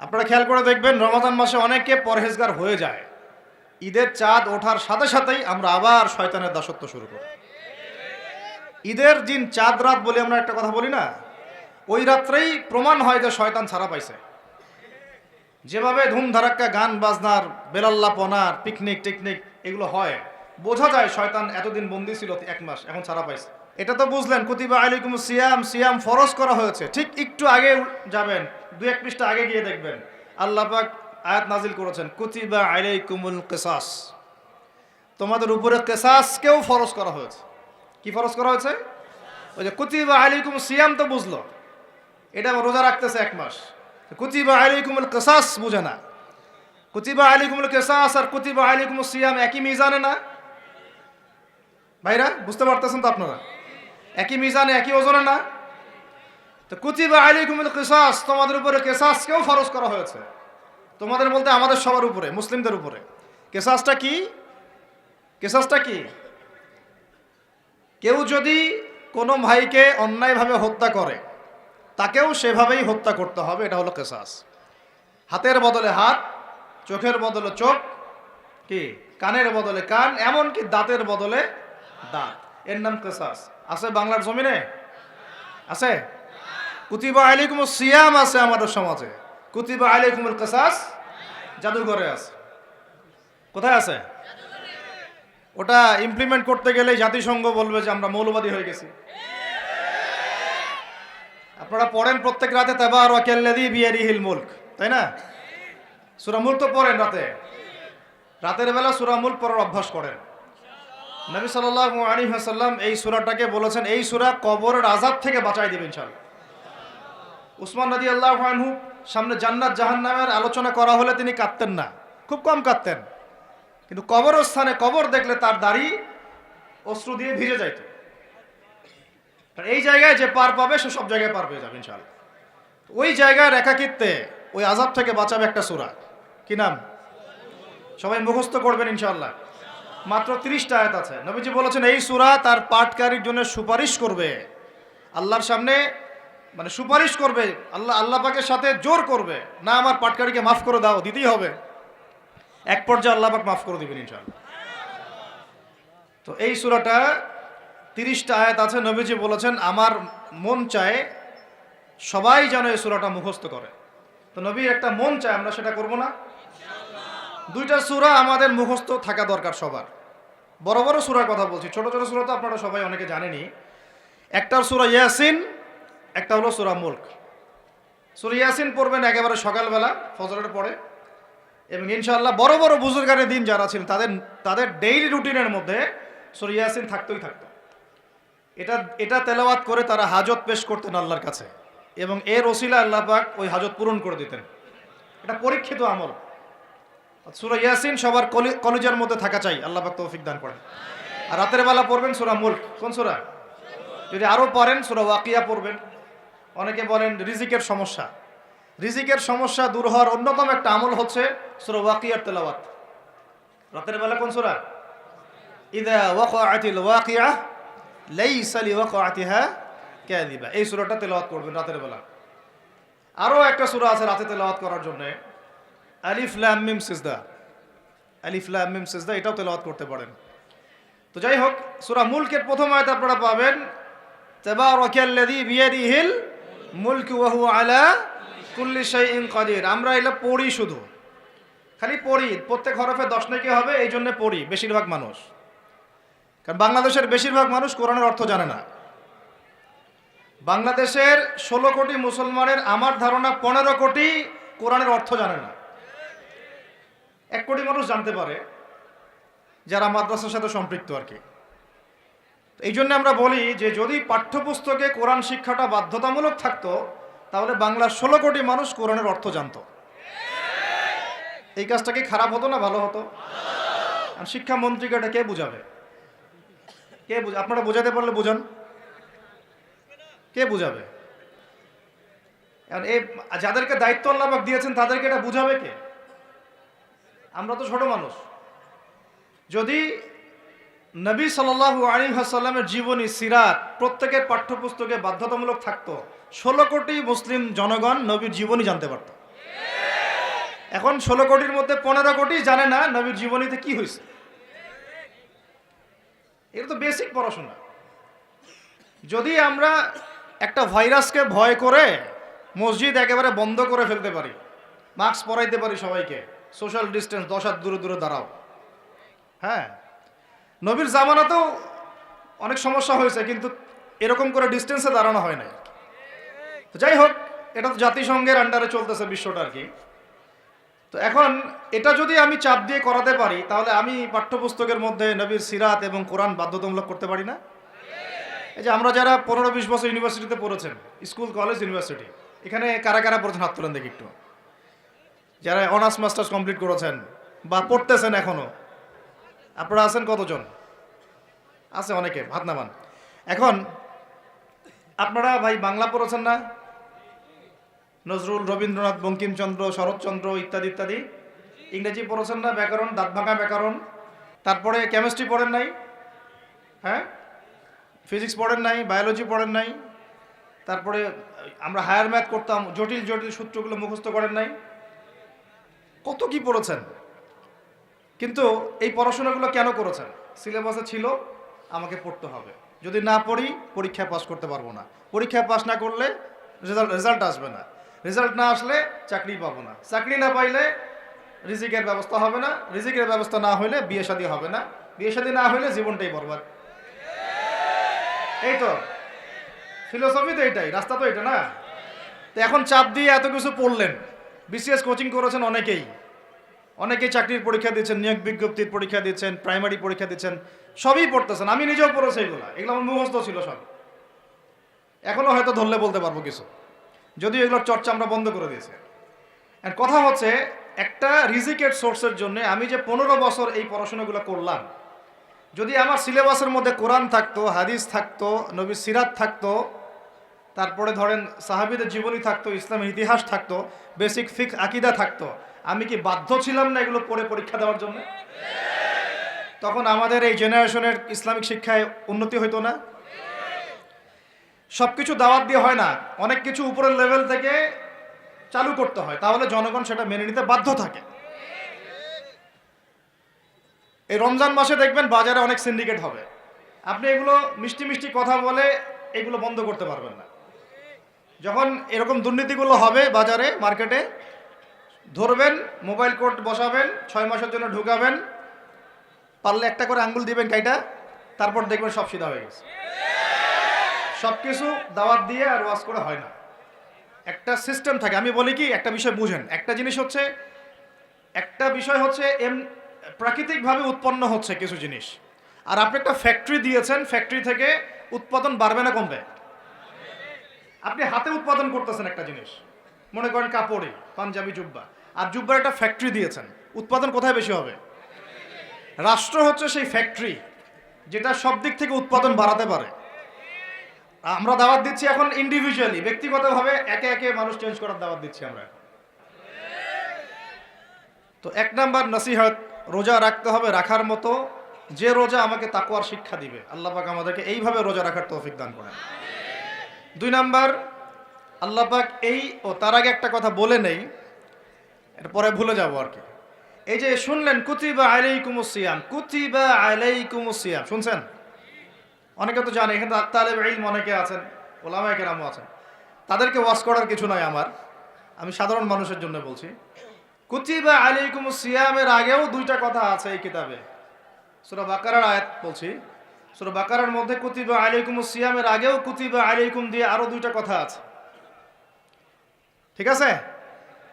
আপনারা খেয়াল করে দেখবেন রমাদান মাসে অনেকে পরহেজগার হয়ে যায়। ঈদের চাঁদ ওঠার সাথে সাথেই আমরা আবার শয়তানের দাসত্ব শুরু করি। ঈদের দিন চাঁদ রাত বলে আমরা একটা কথা বলি না? ওই রাত্রেই প্রমাণ হয় যে শয়তান ছাড়া পাইছে। যেভাবে ধুমধারাক্কা গান বাজনার, বেলাল্লাপনার পিকনিক টিকনিক এগুলো হয়, বোঝা যায় শয়তান এতদিন বন্দি ছিল এক মাস, এখন ছাড়া পাইছে। এটা তো বুঝলেন, কুতিবা আলাইকুম সিয়াম সিয়াম ফরজ করা হয়েছে। ঠিক একটু আগে যাবেন দু এক পৃষ্ঠা আগে গিয়ে দেখবেন। আল্লাহ পাক আয়াত নাজিল করেছেন, কুতিবা আলাইকুমুল কেসাস। তোমাদের উপরে কেসাসকেও ফরজ করা হয়েছে। কি ফরজ করা হয়েছে? ওই যে কুতিবা আলাইকুম সিয়াম তো বুঝলো। এটা রোজা রাখতেছে এক মাস। কুতিবা আলাইকুমুল কেসাস বুঝে না। কুতিবা আলাইকুমুল কেসাস আর কুতিবা আলাইকুম সিয়াম একই মিজানে না? ভাইরা, বুঝতে পারতেছেন তো আপনারা? একই মিজানে, একই ওজনে না? তো কুতিবা আলাইকুমুল কেসাস, তোমাদের উপরে কেসাসকেও ফরজ করা হয়েছে। তোমাদের বলতে আমাদের সবার উপরে, মুসলিমদের উপরে। কেসাসটা কি? কেসাসটা কি? কেউ যদি কোনো ভাইকে অন্যায়ভাবে হত্যা করে, তাকেও সেভাবেই হত্যা করতে হবে, এটা হলো কেসাস। হাতের বদলে হাত, চোখের বদলে চোখ, কি? কানের বদলে কান, এমনকি দাঁতের বদলে দাঁত। এর নাম কেসাস। আছে বাংলার জমিনে? আছে? কুতিবা আলাইকুম সিয়াম আছে আমাদের সমাজে। কুতিবা আলাইকুমুল কেসাস, জাদুঘরে আছে। কোথায় আছে? ওটা ইমপ্লিমেন্ট করতে গেলে জাতিসংঘ বলবে যে আমরা মৌলবাদী হয়ে গেছি। আপনারা পড়েন প্রত্যেক রাতে তেবার ওয়াকেল্লাদি বিয়ারি হিল মুল্ক, তাই না? সুরামুল তো পড়েন রাতে। রাতের বেলা সুরামুল পড়ার অভ্যাস করেন। নবী সাল্লাহ আলী হাসাল্লাম এই সুরাটাকে বলেছেন, এই সুরা কবরের আজাব থেকে বাঁচাই দেবেন চাল উসমান নদী আল্লাহ আনহু সামনে জান্নাত, জাহান্নামের আলোচনা করা হলে তিনি কাঁদতেন না। খুব কম কাঁদতেন। কিন্তু কবর স্থানে কবর দেখলে তার দাড়ি অশ্রু দিয়ে ভিজে যাইত। এই জায়গায় যে পার পাবে, সে সব জায়গায় পার পেয়ে যাবে ইনশাল্লাহ ওই জায়গায় রেখাকিত্তে ওই আজাব থেকে বাঁচাবে একটা সুরা। কি নাম? সবাই মুখস্থ করবেন ইনশাল্লাহ মাত্র তিরিশটা আয়াত আছে। নবীজি বলেছেন, এই সুরা তার পাঠকারীর জন্য সুপারিশ করবে। আল্লাহর সামনে মানে সুপারিশ করবে, আল্লাহ আল্লাহ পাকের সাথে জোর করবে। না, আমার পাটকারীকে মাফ করে দাও, দিতেই হবে। এক পর্যায়ে আল্লাহ পাক মাফ করে দিবেন ইনশাআল্লাহ। তো এই সুরাটা তিরিশটা আয়াত আছে, নবীজি বলেছেন, আমার মন চায় সবাই যেন এই সুরাটা মুখস্থ করে। তো নবীর একটা মন চায়, আমরা সেটা করব না। দুইটা সুরা আমাদের মুখস্থ থাকা দরকার সবার। বড় বড় সুরার কথা বলছি, ছোট ছোট সুরা তো আপনারা সবাই অনেকে জানেনি একটার সুরা ইয়াসিন একটা হলো সুরা মুল্ক। সুরা ইয়াসিন পড়বেন একেবারে সকালবেলা, ফজরের পরে। এবং ইনশাআল্লাহ বড় বড় বুজুর্গানের দিন যারা ছিলেন, তাদের তাদের ডেইলি রুটিনের মধ্যে সুরা ইয়াসিন থাকতোই থাকতো। এটা এটা তেলাওয়াত করে তারা হাজত পেশ করতেন আল্লাহর কাছে। এবং এর ওসিলা আল্লাহ পাক ওই হাজত পূরণ করে দিতেন। এটা পরীক্ষিত আমল। সুরা ইয়াসিন সবার কলি- কলেজের মধ্যে থাকা চাই, আল্লাহ পাক তৌফিক দান করেন। আর রাতের বেলা পড়বেন সুরা মুল্ক। কোন সুরা? যদি আরও পারেন, সুরা ওয়াকিয়া পড়বেন। অনেকে বলেন রিজিকের সমস্যা। রিজিকের সমস্যা দূর হওয়ার অন্যতম একটা আমল হচ্ছে সুরা ওয়াকিয়ার তেলাওয়াত। রাতের বেলা কোন সুরা? ইদা ওয়াকাআতিল ওয়াকিয়া লাইসা লিওয়াকাআতিহা কাযিবা। এই সূরাটা তেলাওয়াত করবেন রাতের বেলা। আরও একটা সূরা আছে রাতে তেলাওয়াত করার জন্য। আলিফ লাম মিম সিজদা। আলিফ লাম মিম সিজদা, এটাও তেলাওয়াত করতে পারেন। তো যাই হোক, সূরা মুলকের প্রথম আয়াত আপনারা পাবেন, তাবারাকাল্লাযী বিয়াদিহিল মুলকু ওয়া হুয়া আলা কুল্লি শাইইন কাদির। আমরা এটা পড়ি শুধু। খালি পড়ি। প্রত্যেক হরফে দশ নাকি হবে? এই জন্য পড়ি, বেশিরভাগ মানুষ। কারণ বাংলাদেশের বেশিরভাগ মানুষ কোরআনের অর্থ জানে না। বাংলাদেশের ষোলো কোটি মুসলমানের আমার ধারণা পনেরো কোটি কোরআনের অর্থ জানে না। এক কোটি মানুষ জানতে পারে, যারা মাদ্রাসার সাথে সম্পৃক্ত আর কি। এই জন্য আমরা বলি যে যদি পাঠ্যপুস্তকে কোরআন শিক্ষাটা বাধ্যতামূলক থাকতো, তাহলে বাংলার ষোলো কোটি মানুষ কোরআনের অর্থ জানতো। এই কাজটা কি খারাপ হতো না ভালো হতো? আর শিক্ষামন্ত্রীকে এটা কে বুঝাবে? কে বুঝ- আপনারা বোঝাতে পারলে বুঝান। কে বুঝাবে? এই যাদেরকে দায়িত্ব আল্লাপাক দিয়েছেন, তাদেরকে এটা বুঝাবে কে? আমরা তো ছোট মানুষ। যদি নবী সাল্লাল্লাহু আলী হাসাল্লামের জীবনী, সিরাত প্রত্যেকের পাঠ্যপুস্তকে বাধ্যতামূলক থাকতো। ষোলো কোটি মুসলিম জনগণ নবীর জীবনী জানতে পারত। এখন ষোলো কোটির মধ্যে পনেরো কোটি জানে না নবীর জীবনীতে কি হয়েছে। এটা তো বেসিক পড়াশোনা। যদি আমরা একটা ভাইরাসকে ভয় করে মসজিদ একেবারে বন্ধ করে ফেলতে পারি, মাস্ক পরাইতে পারি সবাইকে সোশ্যাল ডিস্টেন্স দশ হাত দূরে দূরে দাঁড়াও। হ্যাঁ? নবীর জামানাতেও অনেক সমস্যা হয়েছে, কিন্তু এরকম করে ডিস্টেন্সে দাঁড়ানো হয় নাই। যাই হোক, এটা তো জাতিসংঘের আন্ডারে চলতেছে বিশ্বটা আর কি। তো এখন এটা যদি আমি চাপ দিয়ে করাতে পারি, তাহলে আমি পাঠ্যপুস্তকের মধ্যে নবীর সিরাত এবং কোরআন বাধ্যতামূলক করতে পারি না? এই যে আমরা যারা পনেরো বিশ বছর ইউনিভার্সিটিতে পড়েছেন, স্কুল, কলেজ, ইউনিভার্সিটি, এখানে কারা কারা পড়েছেন? হাত তোলেন দেখি একটু। যারা অনার্স মাস্টার্স কমপ্লিট করেছেন বা পড়তেছেন এখনও আপনারা আছেন কতজন? আছে অনেকে, হাত নামান। এখন, আপনারা ভাই বাংলা পড়েছেন না? নজরুল, রবীন্দ্রনাথ, বঙ্কিমচন্দ্র, শরৎচন্দ্র ইত্যাদি ইত্যাদি। ইংরেজি পড়েছেন না? ব্যাকরণ দাঁত ভাঙা ব্যাকরণ। তারপরে কেমিস্ট্রি পড়েন নাই? হ্যাঁ? ফিজিক্স পড়েন নাই বায়োলজি পড়েন নাই। তারপরে আমরা হায়ার ম্যাথ করতাম, জটিল জটিল সূত্রগুলো মুখস্থ করেন নাই। কত কি পড়েছেন? কিন্তু এই পড়াশোনাগুলো কেন করেছেন? সিলেবাসে ছিল, আমাকে পড়তে হবে। যদি না পড়ি পরীক্ষায় পাস করতে পারব না। পরীক্ষায় পাস না করলে রেজাল্ট রেজাল্ট আসবে না। রেজাল্ট না আসলে চাকরি পাবো না। চাকরি না পাইলে রিজিকের ব্যবস্থা হবে না। রিজিকের ব্যবস্থা না হলে বিয়ে শাদী হবে না। বিয়ে শাদী না হলে জীবনটাই বরবাদ। এই তো। ফিলোসফি তো এটাই, রাস্তা তো এটা না? তো এখন চাপ দিয়ে এত কিছু পড়লেন। বিসিএস কোচিং করেছেন অনেকেই। অনেকেই চাকরির পরীক্ষা দিচ্ছেন, নিয়োগ বিজ্ঞপ্তির পরীক্ষা দিচ্ছেন প্রাইমারি পরীক্ষা দিচ্ছেন, সবই পড়তেছেন। আমি নিজেও পড়েছি এগুলো। এগুলো আমার মুখস্থ ছিল সব। এখনও হয়তো ধরলে বলতে পারব কিছু। যদিও এগুলোর চর্চা আমরা বন্ধ করে দিয়েছি। আর কথা হচ্ছে, একটা রিজিকেট সোর্সের জন্য আমি যে পনেরো বছর এই পড়াশোনাগুলো করলাম, যদি আমার সিলেবাসের মধ্যে কোরআন থাকতো, হাদিস থাকতো নবী সিরাত থাকতো তারপরে ধরেন সাহাবিদের জীবনী থাকতো, ইসলামের ইতিহাস থাকতো, বেসিক ফিক আকিদা থাকতো। আমি কি বাধ্য ছিলাম না এগুলো পড়ে পরীক্ষা দেওয়ার জন্য? তখন আমাদের এই জেনারেশনের ইসলামিক শিক্ষায় উন্নতি হইতো না। সব কিছু দাওয়াত দিয়ে হয় না। অনেক কিছু উপরের লেভেল থেকে চালু করতে হয়। তাহলে জনগণ সেটা মেনে নিতে বাধ্য থাকে। এই রমজান মাসে দেখবেন বাজারে অনেক সিন্ডিকেট হবে। আপনি এগুলো মিষ্টি মিষ্টি কথা বলে এগুলো বন্ধ করতে পারবেন না। যখন এরকম দুর্নীতিগুলো হবে বাজারে, মার্কেটে, ধরবেন, মোবাইল কোড বসাবেন, ছয় মাসের জন্য ঢুকাবেন, পারলে একটা করে আঙ্গুল দিবেন কাইটা তারপর দেখবেন সব সিধা হয়ে গেছে। সব কিছু দাওয়াত দিয়ে আর ওয়াশ করে হয় না। একটা সিস্টেম থাকে, আমি বলি কি, একটা বিষয় বুঝেন। একটা জিনিস হচ্ছে, একটা বিষয় হচ্ছে, এম, প্রাকৃতিকভাবে উৎপন্ন হচ্ছে কিছু জিনিস। আর আপনি একটা ফ্যাক্টরি দিয়েছেন ফ্যাক্টরি থেকে উৎপাদন বাড়বে না কমবে। আপনি হাতে উৎপাদন করতেছেন একটা জিনিস। মনে করেন কাপড়ে, পাঞ্জাবি, জুব্বা। আর জুব্বার একটা ফ্যাক্টরি দিয়েছেন। উৎপাদন কোথায় বেশি হবে? রাষ্ট্র হচ্ছে সেই ফ্যাক্টরি যেটা সব দিক থেকে উৎপাদন বাড়াতে পারে। আমরা দাওয়াত দিচ্ছি এখন ইন্ডিভিজুয়ালি ব্যক্তিগতভাবে একে একে মানুষ চেঞ্জ করার দাওয়াত দিচ্ছি আমরা। তো এক নাম্বার নসিহত, রোজা রাখতে হবে রাখার মতো। যে রোজা আমাকে তাকুয়ার শিক্ষা দিবে, আল্লাহ পাক আমাদেরকে এইভাবে রোজা রাখার তৌফিক দান করেন। দুই নাম্বার, আল্লাহ পাক এই ও তার আগে একটা কথা বলে নেই পরে ভুলে যাব আর কি। এই যে শুনলেন, কুতিবা আলাইকুমুস সিয়াম, কুতিবা আলাইকুমুস সিয়াম, শুনছেন? অনেকে তো জানে, এখানে তালেব ইলম অনেকে আছেন, ওলামায় কেরামও আছেন। তাদেরকে ওয়াশ করার কিছু নয় আমার, আমি সাধারণ মানুষের জন্য বলছি। কুতিবা আলাইকুম সিয়ামের আগেও দুইটা কথা আছে এই কিতাবে। সুরা বাকারার আয়াত বলছি সুরা বাকারার মধ্যে কুতিবা আলাইকুম সিয়ামের আগেও কুতিবা আলাইকুম দিয়ে আরও দুইটা কথা আছে। ঠিক আছে?